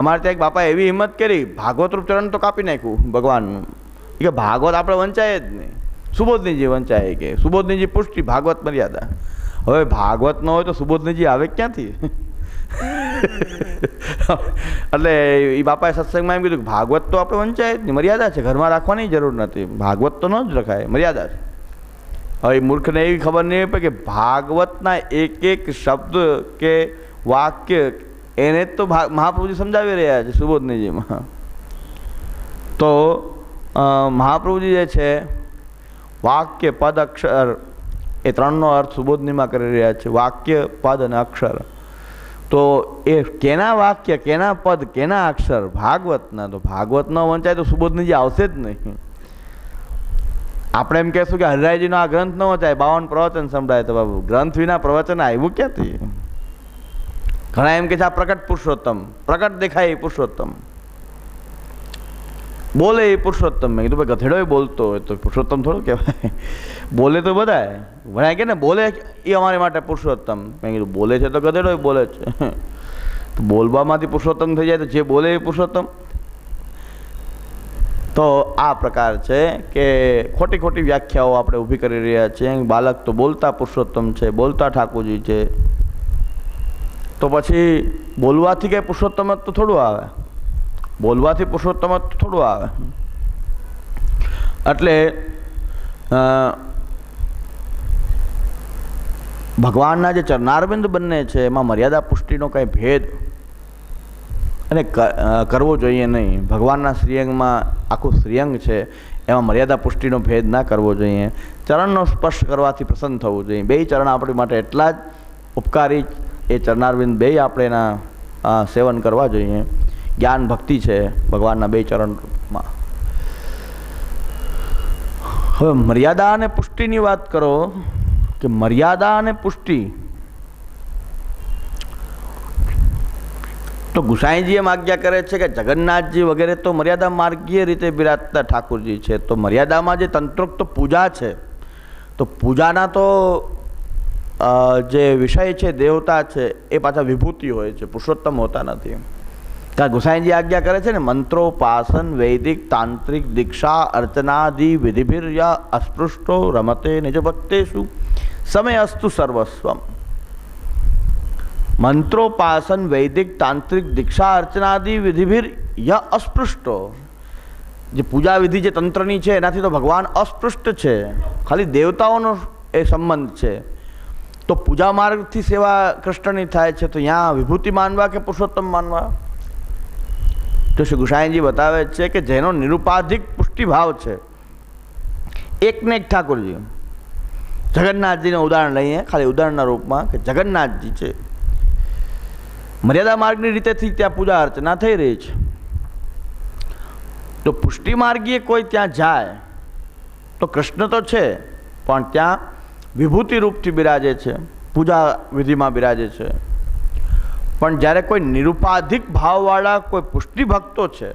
અમારે ત્યાં એક બાપા એવી હિંમત કરી ભાગવતરૂપ ચરણ તો કાપી નાખ્યું ભગવાનનું. કે ભાગવત આપણે વંચાય જ નહીં. સુબોધનીજી વંચાય કે, સુબોધનીજી પુષ્ટિ, ભાગવત મર્યાદા. હવે ભાગવત ન હોય તો સુબોધનીજી આવે ક્યાંથી? એટલે એ બાપાએ સત્સંગમાં એમ કીધું કે ભાગવત તો આપણે વંચાય જ નહીં, મર્યાદા છે, ઘરમાં રાખવાની જરૂર નથી. ભાગવત તો ન જ રખાય, મર્યાદા છે. હવે મૂર્ખને એવી ખબર નહીં પડે કે ભાગવતના એક એક શબ્દ કે વાક્ય એને જ તો મહાપ્રભુજી સમજાવી રહ્યા છે સુબોધનીજીમાં. તો મહાપ્રભુજી જે છે, વાક્ય પદ અક્ષર, એ ત્રણનો અર્થ સુબોધનીમાં કરી રહ્યા છે, વાક્ય પદ અને અક્ષર. તો એ કેના વાક્ય, કેના પદ, કેના અક્ષર? ભાગવતના. તો ભાગવતનો વંચાય તો સુબોધનીજી આવશે જ નહીં. આપણે એમ કહેશું કે હરિરાયજીનો આ ગ્રંથ ન વંચાય. બાવન પ્રવચન સંભળાય તો બાબુ ગ્રંથ વિના પ્રવચન આવ્યું ક્યાંથી? ઘણા એમ કે છે, આ પ્રકટ પુરુષોત્તમ પ્રકટ દેખાય એ પુરુષોત્તમ. બોલે એ પુરુષોત્તમ. મેં કીધું, ભાઈ, ગધેડો બોલતો હોય તો પુરુષોત્તમ થોડું કહેવાય. બોલે તો બધાય. ભણાય કે ને, બોલે એ અમારી માટે પુરુષોત્તમ. મેં કીધું, બોલે છે તો ગધેડો બોલે છે. તો બોલવામાંથી પુરુષોત્તમ થઈ જાય તો જે બોલે એ પુરુષોત્તમ. તો આ પ્રકાર છે કે ખોટી ખોટી વ્યાખ્યાઓ આપણે ઊભી કરી રહ્યા છીએ. બાલક તો બોલતા પુરુષોત્તમ છે, બોલતા ઠાકોરજી છે. તો પછી બોલવાથી કંઈ પુરુષોત્તમત્વ થોડું આવે? બોલવાથી પુરુષોત્તમત્વ થોડું આવે. એટલે ભગવાનના જે ચરણારવિંદ બંને છે, એમાં મર્યાદા પુષ્ટિનો કંઈ ભેદ અને કરવો જોઈએ નહીં. ભગવાનના શ્રીઅંગમાં આખું શ્રીઅંગ છે, એમાં મર્યાદા પુષ્ટિનો ભેદ ના કરવો જોઈએ. ચરણનો સ્પર્શ કરવાથી પ્રસન્ન થવું જોઈએ. બે ચરણ આપણી માટે એટલા જ ઉપકારી એ ચરણારવિંદ બે આપણે એના સેવન કરવા જોઈએ. જ્ઞાન ભક્તિ છે ભગવાનના બે ચરણમાં. હવે મર્યાદા અને પુષ્ટિની વાત કરો કે મર્યાદા અને પુષ્ટિ. તો ગુસાઈજીએ આજ્ઞા કરે છે કે જગન્નાથજી વગેરે તો મર્યાદા માર્ગીય રીતે બિરાજતા ઠાકુરજી છે. તો મર્યાદામાં જે તંત્રોક્ત પૂજા છે, તો પૂજાના તો જે વિષય છે, દેવતા છે, એ પાછા વિભૂતિ હોય છે, પુરુષોત્તમ હોતા નથી. કારણ ગુસાઈજી આજ્ઞા કરે છે ને, મંત્રોપાસન, વૈદિક, તાંત્રિક, દીક્ષા, અર્ચનાદિ વિધિભિર યા અસ્પૃષ્ટો, રમતે નિજ ભક્તેશુ સમય અસ્તુ સર્વસ્વમ. મંત્રોપાસન, વૈદિક, તાંત્રિક, દીક્ષા, અર્ચનાદિ વિધિભિર ય અસ્પૃષ્ટો. જે પૂજા વિધિ જે તંત્રની છે, એનાથી તો ભગવાન અસ્પૃષ્ટ છે. ખાલી દેવતાઓનો એ સંબંધ છે. તો પૂજા માર્ગથી સેવા કૃષ્ણની થાય છે, તો ત્યાં વિભૂતિ માનવા કે પુરુષોત્તમ માનવા? તો શ્રી ગુસાઈજી બતાવે છે કે જેનો નિરુપાધિક પુષ્ટિભાવ છે, એકને એક ઠાકોરજી. જગન્નાથજીનું ઉદાહરણ લઈએ, ખાલી ઉદાહરણના રૂપમાં કે જગન્નાથજી છે. મર્યાદા માર્ગની રીતેથી ત્યાં પૂજા અર્ચના થઈ રહી છે. તો પુષ્ટિ માર્ગીએ કોઈ ત્યાં જાય, તો કૃષ્ણ તો છે, પણ ત્યાં વિભૂતિ રૂપથી બિરાજે છે, પૂજા વિધિમાં બિરાજે છે. પણ જ્યારે કોઈ નિરુપાધિક ભાવવાળા, કોઈ પુષ્ટિ ભક્તો છે,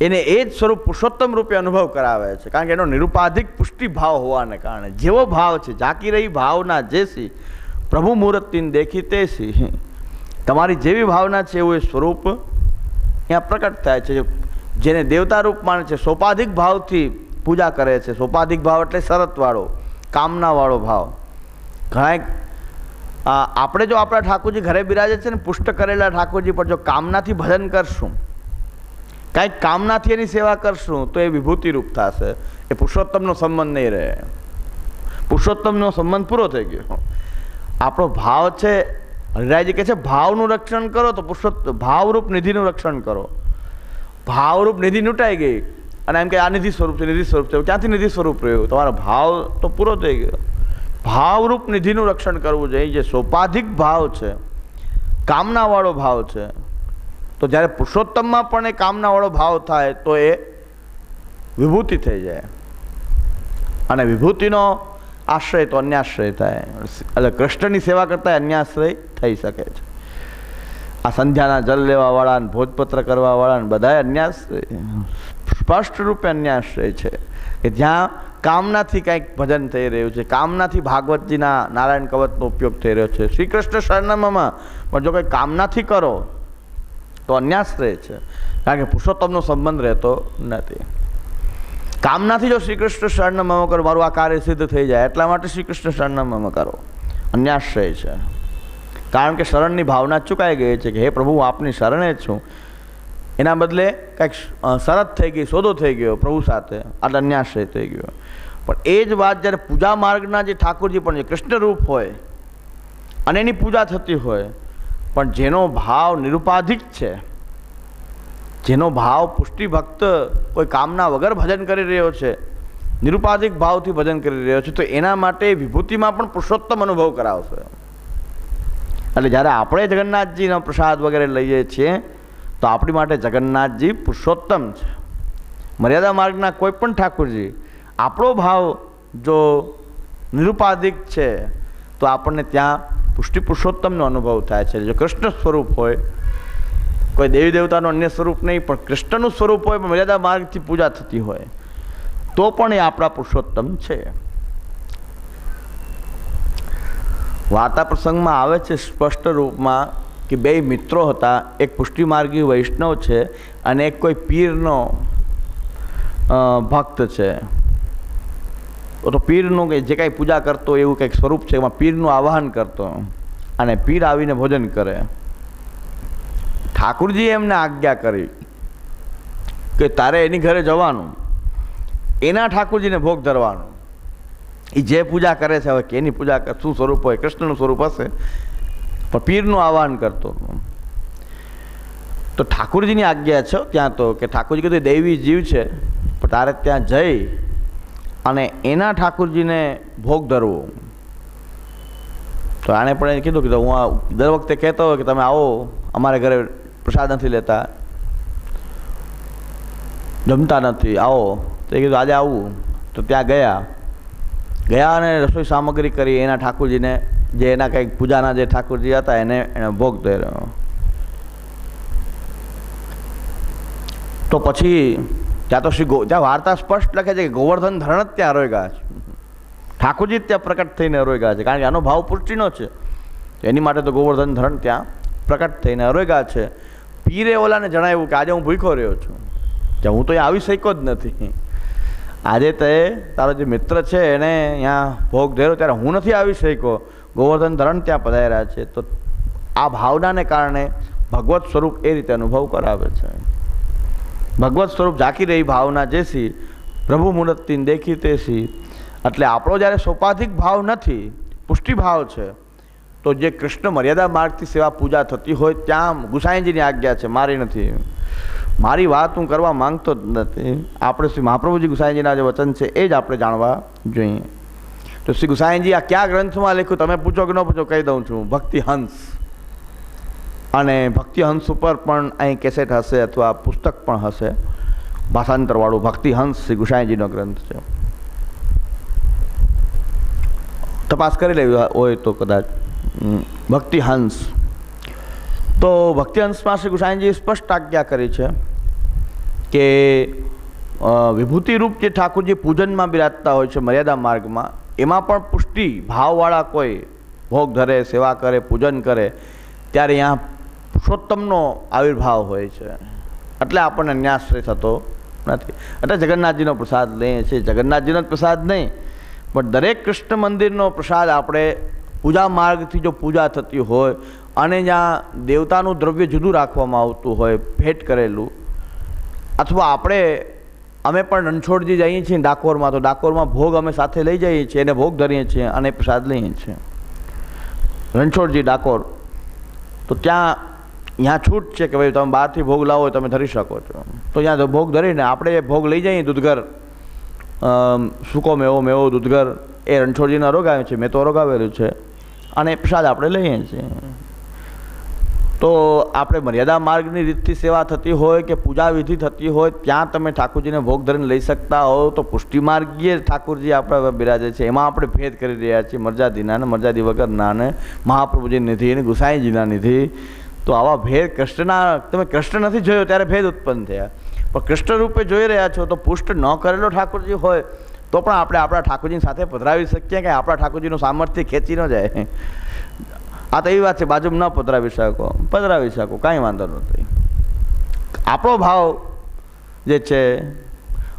એને એ જ સ્વરૂપ પુરુષોત્તમ રૂપે અનુભવ કરાવે છે. કારણ કે એનો નિરુપાધિક પુષ્ટિ ભાવ હોવાને કારણે, જેવો ભાવ છે ઝાંકી રહી ભાવના જેસી, પ્રભુ મુહૂર્તિને દેખી તેસી, તમારી જેવી ભાવના છે એવું એ સ્વરૂપ ત્યાં પ્રકટ થાય છે. જેને દેવતા રૂપ માને છે, સોપાધિક ભાવથી પૂજા કરે છે. સોપાધિક ભાવ એટલે શરતવાળો. કામનાવાળો ભાવ. ઘણા આપણે જો આપણા ઠાકોરજી ઘરે બિરાજે છે ને, પુષ્ટ કરેલા ઠાકોરજી પર જો કામનાથી ભજન કરશું, કાંઈક કામનાથી એની સેવા કરશું, તો એ વિભૂતિરૂપ થશે. એ પુરુષોત્તમનો સંબંધ નહીં રહે. પુરુષોત્તમનો સંબંધ પૂરો થઈ ગયો. આપણો ભાવ છે, હરિરાયજી કહે છે, ભાવનું રક્ષણ કરો તો પુરુષોત્તમ ભાવરૂપ નિધિનું રક્ષણ કરો. ભાવરૂપ નિધિ લૂંટાઈ ગઈ. અને એમ કે આ નિધિ સ્વરૂપ છે, નિધિ સ્વરૂપ છે. ક્યાંથી નિધિ સ્વરૂપ રહ્યું? તમારો ભાવ તો પૂરો થઈ ગયો. ભાવરૂપ નિધિનું રક્ષણ કરવું જોઈએ. જે સોપાધિક ભાવ છે, કામનાવાળો ભાવ છે, તો જ્યારે પુરુષોત્તમમાં પણ એ કામનાવાળો ભાવ થાય, તો એ વિભૂતિ થઈ જાય. અને વિભૂતિનો આશ્રય તો અન્યાશ્રય થાય. એટલે કૃષ્ણની સેવા કરતાં અન્યાશ્રય થઈ શકે છે. આ સંધ્યાના જલ લેવાવાળા ભોજપત્ર કરવાવાળા ને બધાય અન્યાશ્રય. સ્પષ્ટ રૂપે અન્યાશ્રય છે. કે જ્યાં કામનાથી કંઈક ભજન થઈ રહ્યું છે, કામનાથી ભાગવતજીના નારાયણ કવચનો ઉપયોગ થઈ રહ્યો છે. શ્રી કૃષ્ણ શરણમાં પણ જો કંઈ કામનાથી કરો, તો અન્યાશ્રય છે. કારણ કે પુરુષોત્તમનો સંબંધ રહેતો નથી. કામનાથી જો શ્રી કૃષ્ણ શરણ કરો, મારું આ કાર્ય સિદ્ધ થઈ જાય, એટલા માટે શ્રી કૃષ્ણ શરણ કરો. અન્યાશ્રય છે. કારણ કે શરણની ભાવના ચૂકાઈ ગઈ છે કે, હે પ્રભુ આપની શરણે જ છું. એના બદલે કંઈક શરત થઈ ગઈ, સોદો થઈ ગયો, પ્રભુ સાથે આ અન્યાશ્રય થઈ ગયો. પણ એ જ વાત જ્યારે પૂજા માર્ગના જે ઠાકોરજી પણ જે કૃષ્ણ રૂપ હોય, અને એની પૂજા થતી હોય, પણ જેનો ભાવ નિરુપાધિક છે, જેનો ભાવ પુષ્ટિ ભક્ત કોઈ કામના વગર ભજન કરી રહ્યો છે, નિરુપાધિક ભાવથી ભજન કરી રહ્યો છે, તો એના માટે વિભૂતિમાં પણ પુરુષોત્તમ અનુભવ કરાવશે. એટલે જ્યારે આપણે જગન્નાથજીનો પ્રસાદ વગેરે લઈએ છીએ તો આપણી માટે જગન્નાથજી પુરુષોત્તમ છે. મર્યાદા માર્ગના કોઈ પણ ઠાકોરજી, આપણો ભાવ જો નિરુપાધિક છે, તો આપણને ત્યાં પુષ્ટિ પુરુષોત્તમનો અનુભવ થાય છે. જો કૃષ્ણ સ્વરૂપ હોય, કોઈ દેવી દેવતાનું અન્ય સ્વરૂપ નહીં, પણ કૃષ્ણનું સ્વરૂપ હોય, પણ મર્યાદા માર્ગથી પૂજા થતી હોય, તો પણ એ આપણા પુરુષોત્તમ છે. વાર્તા પ્રસંગમાં આવે છે સ્પષ્ટ રૂપમાં કે બે મિત્રો હતા, એક પુષ્ટિમાર્ગી વૈષ્ણવ છે અને એક કોઈ પીરનો ભક્ત છે. તો પીરનું કે જે કાંઈ પૂજા કરતો એવું કંઈક સ્વરૂપ છે, એમાં પીરનું આવાહન કરતો. અને પીર આવીને ભોજન કરે. ઠાકુરજીએ એમને આજ્ઞા કરી કે તારે એની ઘરે જવાનું. એના ઠાકુરજીને ભોગ ધરવાનો. એ જે પૂજા કરે છે, હવે કેની પૂજા શું સ્વરૂપ હોય, કૃષ્ણનું સ્વરૂપ હશે? પણ પીરનું આહવાન કરતો. તો ઠાકુરજીની આજ્ઞા છે ત્યાં તો કે ઠાકુરજી કીધું દૈવી જીવ છે, પણ તારે ત્યાં જઈ અને એના ઠાકુરજીને ભોગ ધરવો. તો આણે પણ એને કીધું કે હું આ દર વખતે કહેતો હોય કે તમે આવો, અમારે ઘરે પ્રસાદ નથી લેતા. જમતા નથી, આવો. તો એ કીધું, આજે આવું. તો ત્યાં ગયા. ગયા અને રસોઈ સામગ્રી કરી, એના ઠાકુરજીને જે એના કંઈક પૂજાના જે ઠાકોરજી હતા, એને એને ભોગ ધર્યો તો પછી ત્યાં તો શ્રી ગો, ત્યાં વાર્તા સ્પષ્ટ લખે છે કે ગોવર્ધન ધરણ જ ત્યાં રોયગા છે. ઠાકોરજી ત્યાં પ્રકટ થઈને રોયગા છે, કારણ કે આનો ભાવ પુષ્ટિનો છે. એની માટે તો ગોવર્ધન ધરણ ત્યાં પ્રકટ થઈને અરોયગા છે. પીરે ઓલાને જણાવ્યું કે આજે હું ભૂખ્યો રહ્યો છું. કે હું તો અહીંયા આવી શક્યો જ નથી. આજે તે તારો જે મિત્ર છે એણે અહીંયા ભોગ ધર્યો, ત્યારે હું નથી આવી શક્યો. ગોવર્ધન ધરણ ત્યાં પધાર્યા છે, તો આ ભાવનાને કારણે ભગવત સ્વરૂપ એ રીતે અનુભવ કરાવે છે. ભગવત સ્વરૂપ ઝાંકી રહી ભાવના જેસી, પ્રભુ મૂર્તિને દેખી તેસી. એટલે આપણો જ્યારે સોપાધિક ભાવ નથી પુષ્ટિ ભાવ છે, તો જે કૃષ્ણ મર્યાદા માર્ગથી સેવા પૂજા થતી હોય ત્યાં ગુસાઈજીની આજ્ઞા છે, મારી નથી. મારી વાત હું કરવા માંગતો જ નથી. આપણે શ્રી મહાપ્રભુજી ગુસાઈજીના જે વચન છે, એ જ આપણે જાણવા જોઈએ. તો શ્રી ગુસાઈજી આ કયા ગ્રંથમાં લખ્યું? તમે પૂછો કે ન પૂછો, કહી દઉં છું. ભક્તિ હંસ અને ભક્તિ હંસ ઉપર પણ અહીં કેસેટ હશે અથવા પુસ્તક પણ હશે. ભાષાંતરવાળું ભક્તિ હંસ શ્રી ગુસાઈજીનો ગ્રંથ છે. તપાસ કરી લેવી હોય તો કદાચ. ભક્તિહંસ. ભક્તિ હંસ તો ભક્તિ હંસમાં શ્રી ગુસાઈજીએ સ્પષ્ટ આજ્ઞા કરી છે કે વિભૂતિરૂપ જે ઠાકોરજી પૂજનમાં બિરાજતા હોય છે, મર્યાદા માર્ગમાં એમાં પણ પુષ્ટિ ભાવવાળા કોઈ ભોગ ધરે, સેવા કરે, પૂજન કરે, ત્યારે અહીંયા પુરુષોત્તમનો આવિર્ભાવ હોય છે. એટલે આપણને ન્યાશ્રય થતો નથી. એટલે જગન્નાથજીનો પ્રસાદ લઈએ છીએ. જગન્નાથજીનો જ પ્રસાદ નહીં, પણ દરેક કૃષ્ણ મંદિરનો પ્રસાદ આપણે પૂજા માર્ગથી જો પૂજા થતી હોય, અને જ્યાં દેવતાનું દ્રવ્ય જુદું રાખવામાં આવતું હોય, ભેટ કરેલું, અથવા આપણે અમે પણ રણછોડજી જઈએ છીએ ડાકોરમાં, તો ડાકોરમાં ભોગ અમે સાથે લઈ જઈએ છીએ અને ભોગ ધરીએ છીએ અને પ્રસાદ લઈએ છીએ. રણછોડજી, ડાકોર, તો ત્યાં ત્યાં છૂટ છે કે ભાઈ તમે બહારથી ભોગ લાવો તમે ધરી શકો છો. તો ત્યાં ભોગ ધરીને આપણે ભોગ લઈ જઈએ દૂધઘર. સૂકો મેવો મેવો દૂધઘર. એ રણછોડજીના રોગ આવે છે, મેં તો રોગાવેલું છે. અને પ્રસાદ આપણે લઈએ છીએ. તો આપણે મર્યાદા માર્ગની રીતથી સેવા થતી હોય કે પૂજા વિધિ થતી હોય, ત્યાં તમે ઠાકોરજીને ભોગ ધરીને લઈ શકતા હો, તો પુષ્ટિ માર્ગીય ઠાકોરજી આપણા બિરાજે છે. એમાં આપણે ભેદ કરી રહ્યા છીએ. મરજાદીના ને મરજાદી વગરના ને મહાપ્રભુજી નિધિ અને ગુસાઈજીના નિધિ. તો આવા ભેદ કૃષ્ણના, તમે કૃષ્ણ નથી જોયો ત્યારે ભેદ ઉત્પન્ન થયા. પણ કૃષ્ણ રૂપે જોઈ રહ્યા છો, તો પુષ્ટ ન કરેલો ઠાકોરજી હોય, તો પણ આપણે આપણા ઠાકોરજીની સાથે પધરાવી શકીએ કે આપણા ઠાકોરજીનું સામર્થ્ય ખેંચી ન જાય. આ તો એવી વાત છે, બાજુમાં ન પધરાવી શકો પધરાવી શકો, કાંઈ વાંધો નથી આપણો ભાવ જે છે,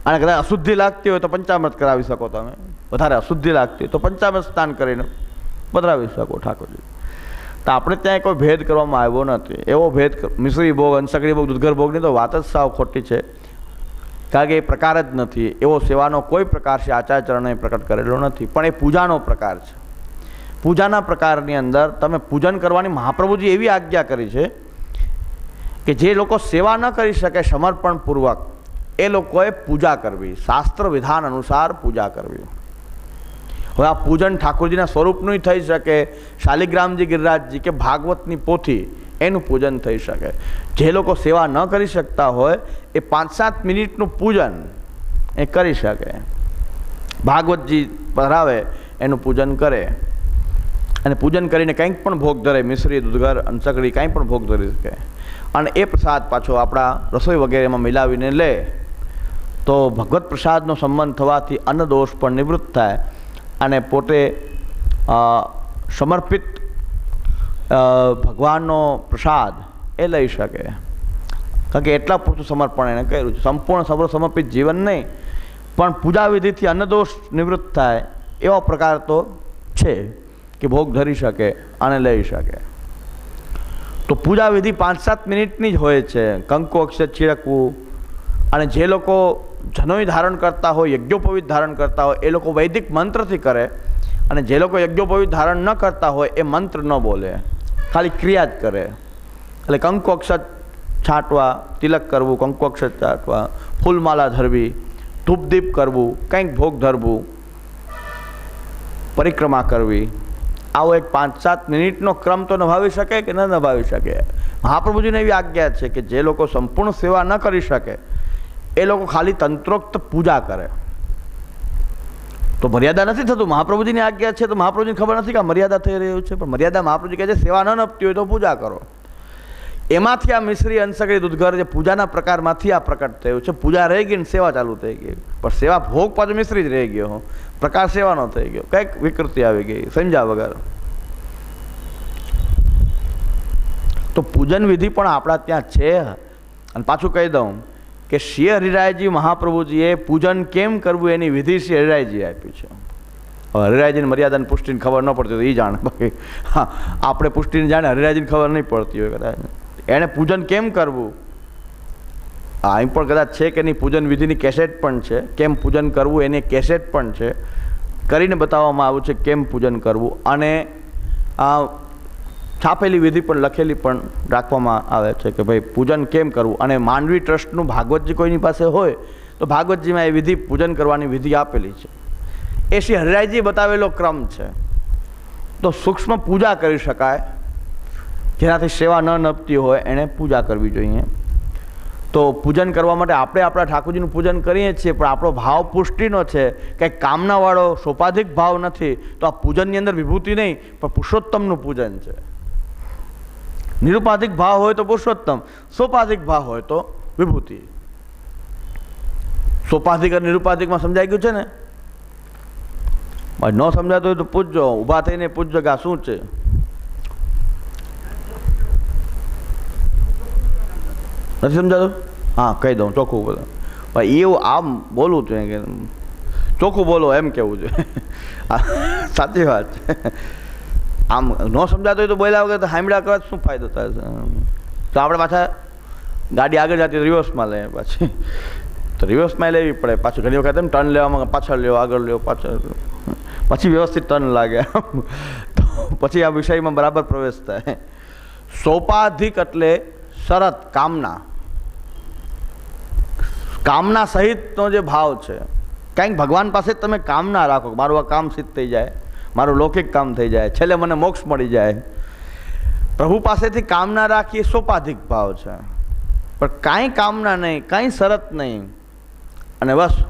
અને કદાચ અશુદ્ધિ લાગતી હોય તો પંચામૃત કરાવી શકો તમે. વધારે અશુદ્ધિ લાગતી હોય તો પંચામૃત સ્નાન કરીને પધરાવી શકો, ઠાકોરજી. તો આપણે ત્યાં કોઈ ભેદ કરવામાં આવ્યો નથી. એવો ભેદ મિશ્રી ભોગ અંશકડી ભોગ દૂધગર ભોગની તો વાત જ સાવ ખોટી છે. કારણ કે એ પ્રકાર જ નથી. એવો સેવાનો કોઈ પ્રકાર છે આચાર્યચરણે પ્રકટ કરેલો નથી. પણ એ પૂજાનો પ્રકાર છે. પૂજાના પ્રકારની અંદર તમે પૂજન કરવાની મહાપ્રભુજી એવી આજ્ઞા કરી છે કે જે લોકો સેવા ન કરી શકે સમર્પણપૂર્વક, એ લોકોએ પૂજા કરવી. શાસ્ત્ર વિધાન અનુસાર પૂજા કરવી. હવે આ પૂજન ઠાકોરજીના સ્વરૂપનું થઈ શકે, શાલિગ્રામજી ગિરિરાજજી કે ભાગવતની પોથી, એનું પૂજન થઈ શકે. જે લોકો સેવા ન કરી શકતા હોય, એ પાંચ સાત મિનિટનું પૂજન એ કરી શકે. ભાગવતજી પધરાવે એનું પૂજન કરે. અને પૂજન કરીને કંઈક પણ ભોગ ધરે મિશ્રી દૂધગર અંસકડી કાંઈ પણ ભોગ ધરી શકે. અને એ પ્રસાદ પાછો આપણા રસોઈ વગેરેમાં મિલાવીને લે, તો ભગવત પ્રસાદનો સંબંધ થવાથી અન્ન દોષ પણ નિવૃત્ત થાય અને પોતે સમર્પિત ભગવાનનો પ્રસાદ એ લઈ શકે. કારણ કે એટલા પૂરતું સમર્પણ એને કર્યું છે. સંપૂર્ણ સર્વ સમર્પિત જીવન નહીં, પણ પૂજા વિધિથી અન્નદોષ નિવૃત્ત થાય એવા પ્રકાર તો છે. કે ભોગ ધરી શકે અને લઈ શકે. તો પૂજા વિધિ પાંચ સાત મિનિટની જ હોય છે. કંકુ અક્ષર છીડકવું અને જે લોકો જનોઈ ધારણ કરતા હોય, યજ્ઞોપવિત ધારણ કરતા હોય, એ લોકો વૈદિક મંત્રથી કરે અને જે લોકો યજ્ઞોપવિત ધારણ ન કરતા હોય, એ મંત્ર ન બોલે. ખાલી ક્રિયા જ કરે. એટલે કંકુ અક્ષર છાંટવા, તિલક કરવું, કંકુ અક્ષર છાંટવા, ફૂલમાલા ધરવી, ધૂપદીપ કરવું, કંઈક ભોગ ધરવું, પરિક્રમા કરવી આવો એક પાંચ સાત મિનિટનો ક્રમ તો નભાવી શકે કે ન નભાવી શકે? મહાપ્રભુજીને એવી આજ્ઞા છે કે જે લોકો સંપૂર્ણ સેવા ન કરી શકે, એ લોકો ખાલી તંત્રોક્ત પૂજા કરે. તો મર્યાદા નથી થતું? મહાપ્રભુજીની આજ્ઞા છે તો મહાપ્રભુજીને ખબર નથી કે મર્યાદા થઈ રહ્યું છે, પણ મર્યાદા મહાપ્રભુજી કહે છે, સેવા ન નપતી હોય તો પૂજા કરો. એમાંથી આ મિશ્રી અંશકરી દૂધઘર જે પૂજાના પ્રકારમાંથી આ પ્રકટ થયું છે. પૂજા રહી ગઈ ને સેવા ચાલુ થઈ ગઈ. પણ સેવા ભોગ પાછો મિશ્રી જ રહી ગયો. પ્રકાર સેવાનો થઈ ગયો. કંઈક વિકૃતિ આવી ગઈ. સમજ્યા વગર. તો પૂજન વિધિ પણ આપણા ત્યાં છે. અને પાછું કહી દઉં કે શ્રી હરિરાયજી મહાપ્રભુજીએ પૂજન કેમ કરવું એની વિધિ શ્રી હરિરાયજીએ આપી છે. હરિરાયજીની મર્યાદાની પુષ્ટિની ખબર ન પડતી હોય એ જાણે. હા, આપણે પુષ્ટિની જાણે હરિરાયજીની ખબર નહીં પડતી હોય કદાચ. એણે પૂજન કેમ કરવું? આ અહીં પણ કદાચ છે કે નહીં, પૂજન વિધિની કેસેટ પણ છે. કેમ પૂજન કરવું એની કેસેટ પણ છે. કરીને બતાવવામાં આવ્યું છે કેમ પૂજન કરવું. અને આ છાપેલી વિધિ પણ લખેલી પણ રાખવામાં આવે છે કે ભાઈ, પૂજન કેમ કરવું? અને માંડવી ટ્રસ્ટનું ભાગવતજી કોઈની પાસે હોય, તો ભાગવતજીમાં એ વિધિ, પૂજન કરવાની વિધિ આપેલી છે. એ શ્રી હરિરાયજી બતાવેલો ક્રમ છે. તો સૂક્ષ્મ પૂજા કરી શકાય જેનાથી સેવા ન નપતી હોય, એણે પૂજા કરવી જોઈએ. તો પૂજન કરવા માટે આપણે આપણા ઠાકોરજીનું પૂજન કરીએ છીએ, પણ આપણો ભાવ પુષ્ટિનો છે. કંઈક કામનાવાળો સોપાધિક ભાવ નથી, તો આ પૂજનની અંદર વિભૂતિ નહીં, પણ પુરુષોત્તમનું પૂજન છે. નિરુપાધિક ભાવ હોય તો પુરુષોત્તમ, સોપાધિક ભાવ હોય તો વિભૂતિ. સોપાધિક અને નિરુપાધિકમાં સમજાઈ ગયું છે ને? ન સમજાતું હોય તો પૂછજો, ઊભા થઈને પૂછજો કે શું છે? નથી સમજાતું? હા, કહી દઉં, ચોખ્ખું બોલો. ભાઈ, એવું આમ બોલવું જોઈએ કે, ચોખ્ખું બોલો એમ કહેવું છે? સાચી વાત. છે આમ ન સમજાતું હોય તો બોલ્યા વગર તો હામડા કરવા શું ફાયદો થાય છે? તો આપણે પાછા ગાડી આગળ જતી રિવર્સમાં લઈએ પાછી. તો રિવર્સમાં લેવી પડે. પાછું ઘણી વખત એમ ટર્ન લેવામાં પાછળ લેવો આગળ લેવો પાછળ પછી વ્યવસ્થિત ટર્ન લાગે પછી આ વિષયમાં બરાબર પ્રવેશ થાય. સોપાધિક એટલે શરત, કામના. કામના સહિતનો જે ભાવ છે, કંઈક ભગવાન પાસે તમે કામના રાખો મારું આ કામ સિદ્ધ થઈ જાય, મારું લૌકિક કામ થઈ જાય, છેલ્લે મને મોક્ષ મળી જાય. પ્રભુ પાસેથી કામના રાખી એ સોપાધિક ભાવ છે. પણ કાંઈ કામના નહીં, કાંઈ શરત નહીં. અને બસ,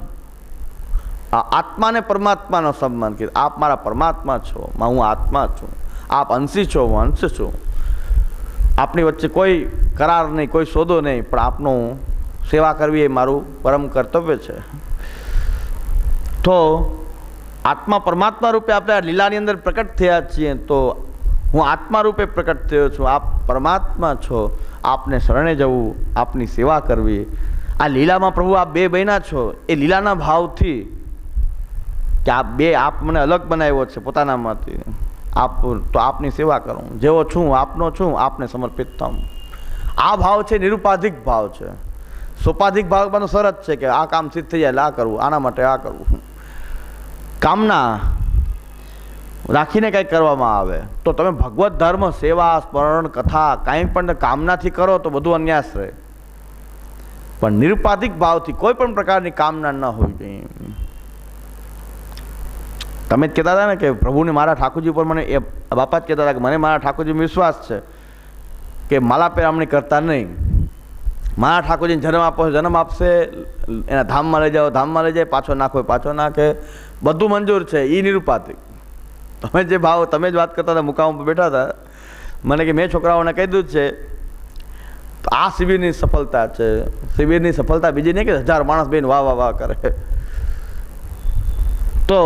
આ આત્માને પરમાત્માનો સંબંધ કીધો. આપ મારા પરમાત્મા છો હું આત્મા છું. આપ અંશી છો, હું અંશ છું. આપણી વચ્ચે કોઈ કરાર નહીં, કોઈ સોદો નહીં, પણ આપનું સેવા કરવી એ મારું પરમ કર્તવ્ય છે. તો આત્મા પરમાત્મા રૂપે આપણે આ લીલાની અંદર પ્રકટ થયા છીએ, તો હું આત્મા રૂપે પ્રકટ થયો છું. આપ પરમાત્મા છો, આપને શરણે જવું, આપની સેવા કરવી. આ લીલામાં પ્રભુ આપ બે બન્યા છો. એ લીલાના ભાવથી કે આપ બે, આપ મને અલગ બનાવ્યો છે પોતાનામાંથી આપ તો આપની સેવા કરું. જેવો છું, આપનો છું, આપને સમર્પિત થઉં આ ભાવ છે નિરુપાધિક ભાવ છે. સોપાધિક ભાવમાં શરત છે કે આ કામ સિદ્ધ થઈ જાય આ કરવું, આના માટે આ કરવું. કામના રાખીને કંઈક કરવામાં આવે. તો તમે ભગવત ધર્મ, સેવા, સ્મરણ, કથા કાંઈ પણ કામનાથી કરો તો બધું અન્યાસ રહે. પણ નિરુપાધિક ભાવથી કોઈ પણ પ્રકારની કામના ન હોવી જોઈએ. તમે જ કહેતા હતા ને કે પ્રભુને મારા ઠાકોરજી ઉપર મને એ બાપા જ કહેતા હતા કે મને મારા ઠાકોરજીમાં વિશ્વાસ છે કે માલા પેરામણી કરતા નહીં. મારા ઠાકોરજીને જન્મ આપો, જન્મ આપશે, એના ધામમાં લઈ જાઓ, ધામમાં લઈ જાય, પાછો નાખો, પાછો નાખે. બધું મંજૂર છે એ નિરુપાધિક તમે જે ભાવ, તમે જ વાત કરતા હતા, મુકામ ઉપર બેઠા હતા. મને કે મેં છોકરાઓને કહી દીધું છે, તો આ શિબિરની સફળતા છે. શિબિરની સફળતા બીજી નહીં કે હજાર માણસ બેન વાહ વાહ વાહ કરે. તો